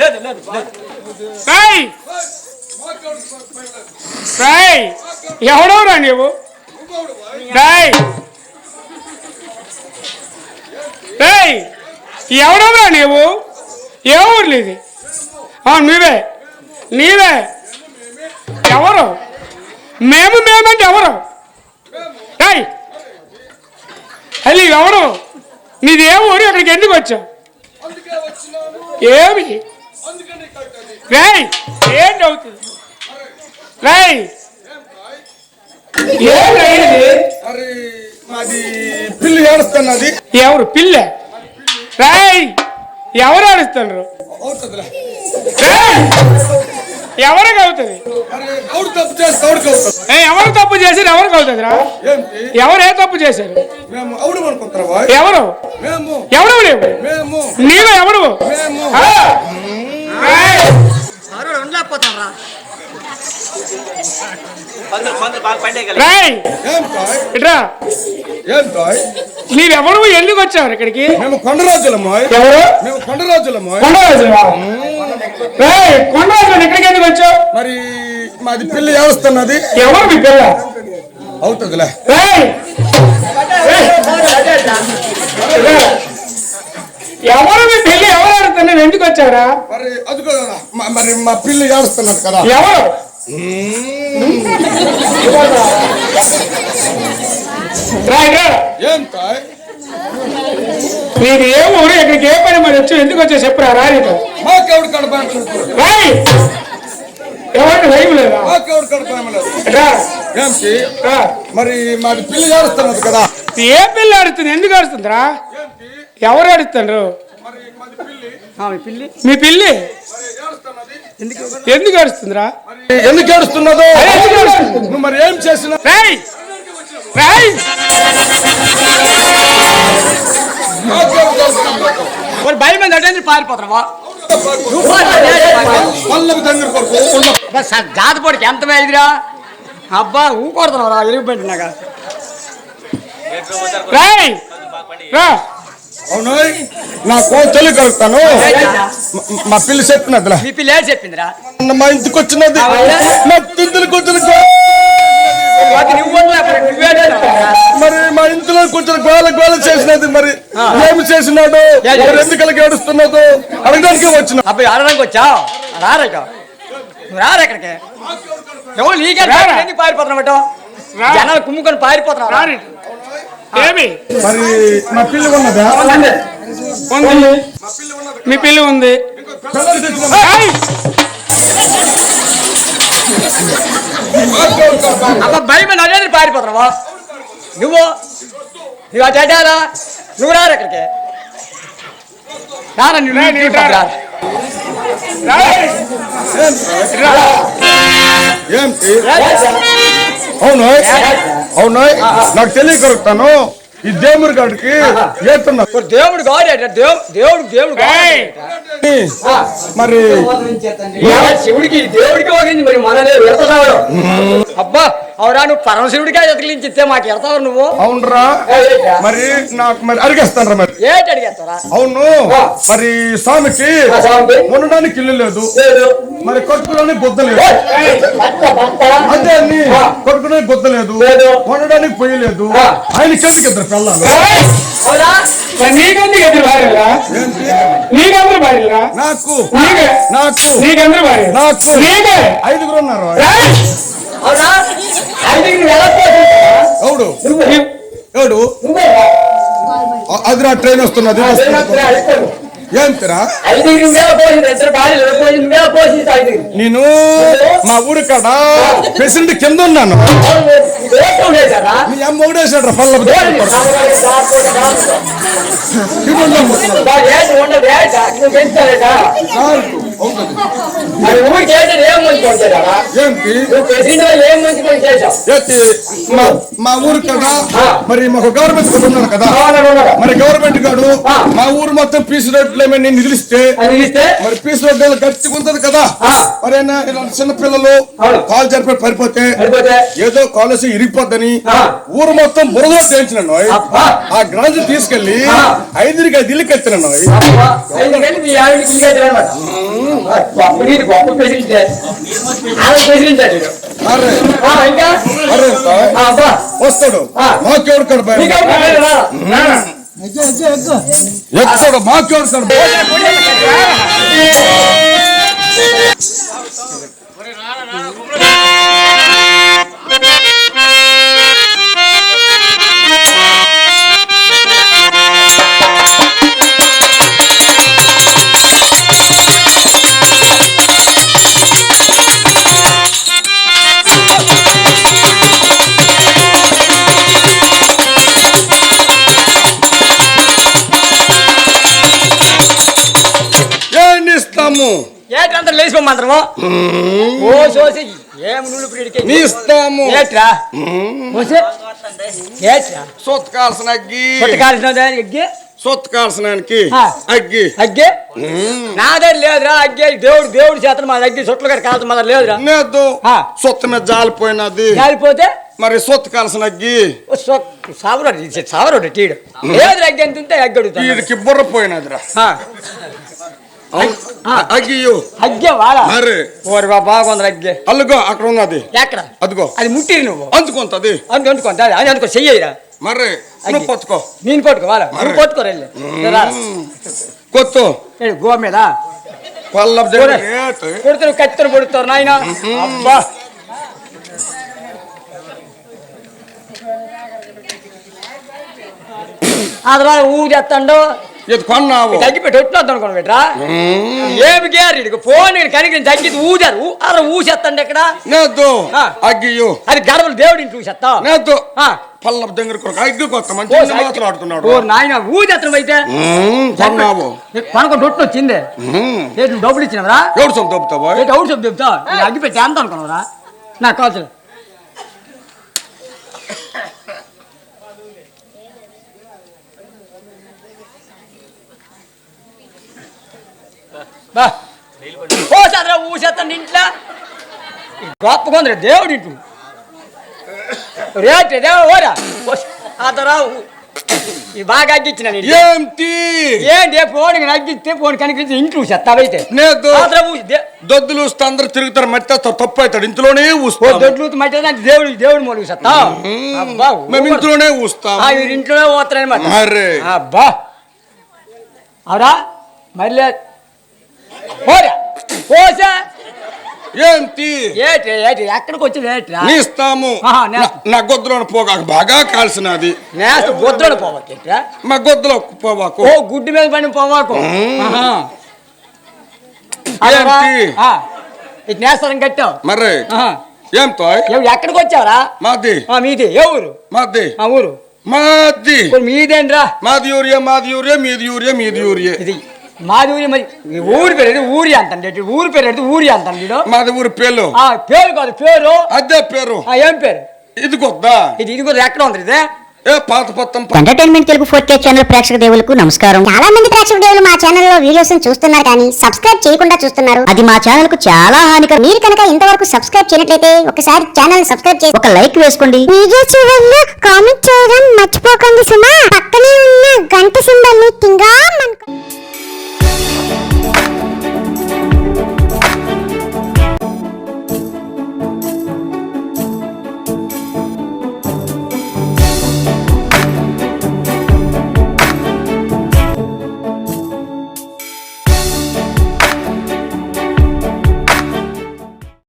లేదు లేదు లేదు. రేయ్ రేయ్ ఎవడవరా నీవు? రేయ్ రేయ్ ఎవడవరా నీవు? ఏ ఊర్లు ఇది? నువ్వే. నీవే. ఎవరు? మేము మేమంటే ఎవరు? రేయ్ అది ఎవరు? నీది ఏ ఊరు? ఇక్కడికి ఎందుకు వచ్చావు? ఏమి? రేయ్ ఏంటి అవుతుంది రేయ్. పిల్లి ఏడుస్తున్నది. ఎవరు? పిల్ల? రేయ్ ఎవరు రేయ్. ఎవరికి అవుతుంది? అవుతుంది? ఎవరు తప్పు చేశారు ఎవరికి అవుతుందిరా? ఏంటి? ఎవరు ఏ తప్పు చేశారు? మేము అవుడు అనుకుంటారా ఎవరు? మేము. ఎవరు లేవు? నీవు ఎవరు? రా. నీవెవరు? ఎందుకు వచ్చావు ఇక్కడికి? మేము కొండరాజులమ్మాయ్ ఎవరు? మేము కొండరాజులమ్మాయ్ కొండరాజువా? ఇక్కడికి ఎందుకు వచ్చావు? మరి మాది పిల్లి ఏడుస్తున్నది ఎవరు మీ పిల్ల? అవుతుందిలే! ఎవరు మీ పెళ్ళి ఎవరు ఆడుతున్నారు ఎందుకు వచ్చారా మరి అదిగో మ- మరి మా పిల్లి ఏడుస్తున్నది కదా. ఎవరు? రాయ్ రా. ఏం తాయ్? నీది ఏ ఊరు ఇక్కడికి ఏ పని మరి వచ్చి ఎందుకు వచ్చా చెప్పురా రా నీతో మాకెవడు కడప రాయ్! ఎవరికి భయం లేదా. మాకెవడు. మరి మాది పిల్లి ఏడుస్తున్నది కదా. ఏ పిల్ల ఆడుతుంది? ఎందుకు ఆడుతుందిరా? ఏంటి? ఎవరు ఆడుతున్నారు? మరి మాది పిల్లి. పిల్లి? మీ పిల్లి? ఎందుకు? ఆడుతుందిరా మరి ఎందుకు ఏడుస్తున్నదో? మరి ఏం చేసినా రాయ్! రాయ్! పారిపోతున్నావా పల్లవి తండ్రి కొరకు జాతపడికి ఎంత వేదిరా అబ్బా ఊకొడుతున్నావు రా ఎలుగు పెట్టినాక రాయ్! రా! అవును నాకు తెలియ కలుగుతాను మా పిల్లి చెప్పినదిలే మీ పిల్ల చెప్పిందిరా? మా ఇంటికి వచ్చినది. మా తిందులకు వచ్చిన మరి మా ఇంట్లో కొంచెం గోల గోల చేసినది మరి. ఏమి చేసినాడు? మరి ఎందుకు ఏడుస్తున్నదో? అడగడానికి వచ్చిన. అబ్బాయి ఆడడానికి వచ్చావు రారా ఇక. నువ్వు రారా ఇక్కడికి? ఎవరు నీకే పారిపోతున్నావు రా. జనాలు కుమ్ముకొని పారిపోతున్నావు ఏమి? మరి మా పిల్లి ఉన్నదా? ఉంది. మీ పిల్లి ఉంది. అబ్బా భయం అదే పారిపోతున్నావా? నువ్వు? నువ్వు అటు అడ్డారా నువ్వు రారా ఇక్కడికి? రారా నువ్వు. అవును అవును నాకు తెలియకరుతాను ఈ దేవుడి కాడికి మరి దేవుడు దేవుడు దేవుడు. మరి శివుడికి దేవుడికి మరి మనలే వెళ్తాడు అబ్బా అవురా నువ్వు పరమశివుడికి ఎతకలించి ఇస్తే మాకు వెళ్తావు నువ్వు? అవునరా. మరి నాకు మరి అడిగేస్తానరా మరి? ఏంటి అడిగేస్తారా అవును. మరి స్వామికి ఉండడానికి ఇల్లు లేదు. మరి కొట్టుకోవడానికి బుద్ధ లేదు. అదే అన్ని కొట్టుకోవడానికి బుద్ధ లేదు. ఉండడానికి పొయ్యి లేదు. ఆయన చెట్టుకి ఇద్దరు పిల్లలు? రాయ్. మరి నీకెందుకు ఎదురు భార్యరా నీకెందరు భార్యరా నాకు. నీకే? నాకు. నీకెందరు భార్య? నాకు. నీకే? ఐదుగురు ఉన్నారు. ఎవడు? ఎవడు? నువ్వే. అ- అది నా ట్రైన్ వస్తున్నది రా. ఏంటిరా ఐదుగురు నువ్వే పోసింది ఇద్దరు భార్యలు పోసింది నువ్వే పోసింది ఐదుగురు నేను మా ఊరి కాడ ప్రెసిడెంట్ కింద ఉన్నాను? మీ అమ్మ ఒకటేసాడు పళ్ళ ఉండదు, ఏంటి? నువ్వు పెంచుతావేట? మరి ఊరికి చేసేది ఏం మంచి పని చేశావా? ఏంటి నువ్వు ప్రెసిడెంట్గా ఏం మంచి పని చేశావు ఏంటి మా ఊరు కదా మరి మాకు గవర్నమెంట్ ఉన్నాడు కదా. మరి గవర్నమెంట్ గాడు ఆ. మా ఊరు మొత్తం పీసు రోడ్లు ఏమైనా ఇస్తే మరి పీసు రోడ్లు గట్టిగా ఉంటది కదా. మరి ఇలాంటి చిన్న పిల్లలు. కాలు జరిపి పడిపోతే ఏదో కాలేజ్ ఇరిగిపోద్దని. ఊరు మొత్తం బురదలో చేయించినాను అబ్బా. ఆ గ్రాంజ్ తీసుకెళ్ళి. ఐదురికి ఐదు ఇల్లు కట్టినాను కట్టారన్నమాట. గొప్ప ప్రెసిడెంట్ ప్రెసిడెంట్ ఇంకా వస్తాడు. మాకెవడు నీకు కడప ఎవరు కావాలి రా. రా, రా. ఎక్కడ మాకెవడు కడప ఇస్తాము. ఏట్రా? ఏట్రా? అగ్గి. అగ్గి. అగ్గి? నా దగ్గర లేదురా అగ్గి. దేవుడు దేవుడు చేతను మా దగ్గర సొట్లు గారి కాల్సిన మా దగ్గర లేదురా. లేదు. సొత్తు మీద జాలిపోయినది. కాలిపోతే మరి సొత్తు కాల్సిన అగ్గి సావరోడు సావరోడు టీడు. లేదు అగ్గి ఎంత ఉంటే అగ్గి అడుగుతాను. వీడికి బుర్ర పోయినదిరా. అగ్గియు అగ్గే వాడా. మరి. ఓరి బా బాగుంది అగ్గే. అల్లుగో అక్కడ ఉన్నది. ఎక్కడ? అదిగో అది ముట్టిరి నువ్వు. అందుకుంటది అందుకు అందుకుంటా అది అందుకో చెయ్యరా మరి నువ్వు పట్టుకో. నేను పట్టుకో వాళ్ళ నువ్వు రా. కొత్తు. గో మీద. రేటు. కొడుతురు కత్తిని పొడుతారు నాయన. అబ్బా. అదరా ఇది కొన్నావు? తగ్గిపెట్టి ఒట్లొద్దు అనుకోండి బెట్రా ఏమి గేరు ఫోన్ కనికరించి తగ్గింది ఊదారు. అదరా ఊసేస్తాండి ఇక్కడ. నేద్దు. అగ్గియు అది గడవలు దేవుడిని చూసేస్తా నేద్దు. ఆ. పల్లబ్ దగ్గర మాట్లాడుతున్నాడు ఓ నాయన ఊదేత్తనం అయితే. కొన్నావు. కొనుక్కొని రొట్టె వచ్చింది. డబ్బులు ఇచ్చినవరా? ఎవడు సొంత దొబ్బుతావా సబ్ చెప్తా నేను అగ్గి పెట్టి అంత అనుకున్నావురా? నాకు కావాల్సిన బా. చదరా ఊసేస్తాను ఇంట్లో గొప్ప కొందరు దేవుడు ఇంటు రేట్ దేవుడు ఓరా? అతరా ఈ బాగా అగ్గిచ్చిన నేను. ఏంటి ఏంటి? ఫోన్ అగ్గిస్తే ఫోన్ కనిపించి ఇంట్లో చెత్తావైతే దొద్దులు అందరు తిరుగుతారు మట్టి తప్పు అవుతాడు. ఇంట్లోనే ఓ ఊస్తాం దొడ్లు మట్టి దేవుడు దేవుడు మొలుగు అబ్బా మేము ఇంట్లోనే ఊస్తాం. ఆ, ఇంట్లోనే పోతారనమాట అబ్బా. అవురా లే పోరా. పోసా. ఏంటి? ఏటి ఏటి ఎక్కడికి వచ్చి ఏట్రా నీ ఇస్తాము ఆహా, నే- నా- గొద్దులో పోగాకు బాగా కాల్సినది. నేస్త గొద్దుడు పోవచ్చేట్రా మా గొద్దులో పోవాకు. ఓ గుడ్డి మీద పని పోవాకు. ఆహా. అదరా? ఏంటి? ఆ, ఇది నేస్తారం కట్టావు. మరి. ఆహా. ఏం తోయ్? ఎక్కడికి వచ్చావురా? మాది. ఆ, మీది. ఏ ఊరు? మాది. ఆ ఊరు. మాది. మీదేంట్రా? మాది యూరియా మాది యూరియా మీది యూరియా మీది యూరియా ఇది మాది ఊరి మరి ఈ ఊరి పేరు? ఊరి అంతండి ఊరి పేరు ఏది? ఊరి అంతండి మాది ఊరి పేరు. ఆ పేరు కాదు పేరు. అదే పేరు. ఆ ఏం పేరు? ఇది కొద్దా? ఇది ఇది కూడా ఎక్కడ ఉంది ఇది? ఏ పాత పత్తం entertainment Telugu four K channel ప్రేక్షక దేవులకు నమస్కారం. చాలా మంది ప్రేక్షక దేవులు మా ఛానల్లో వీడియోస్ చూస్తున్నారు కానీ సబ్స్క్రైబ్ చేయకుండా చూస్తున్నారు. అది మా ఛానల్కు చాలా హానికరం. మీరు కనుక ఇంతవరకు సబ్స్క్రైబ్ చేయనట్లయితే ఒకసారి ఛానల్ సబ్స్క్రైబ్ చేసి ఒక లైక్ వేసుకోండి. వీడియో చివరిలో కామెంట్ చేయడం మర్చిపోకండి సుమా. పక్కనే ఉన్న గంట సింబల్ని టింగా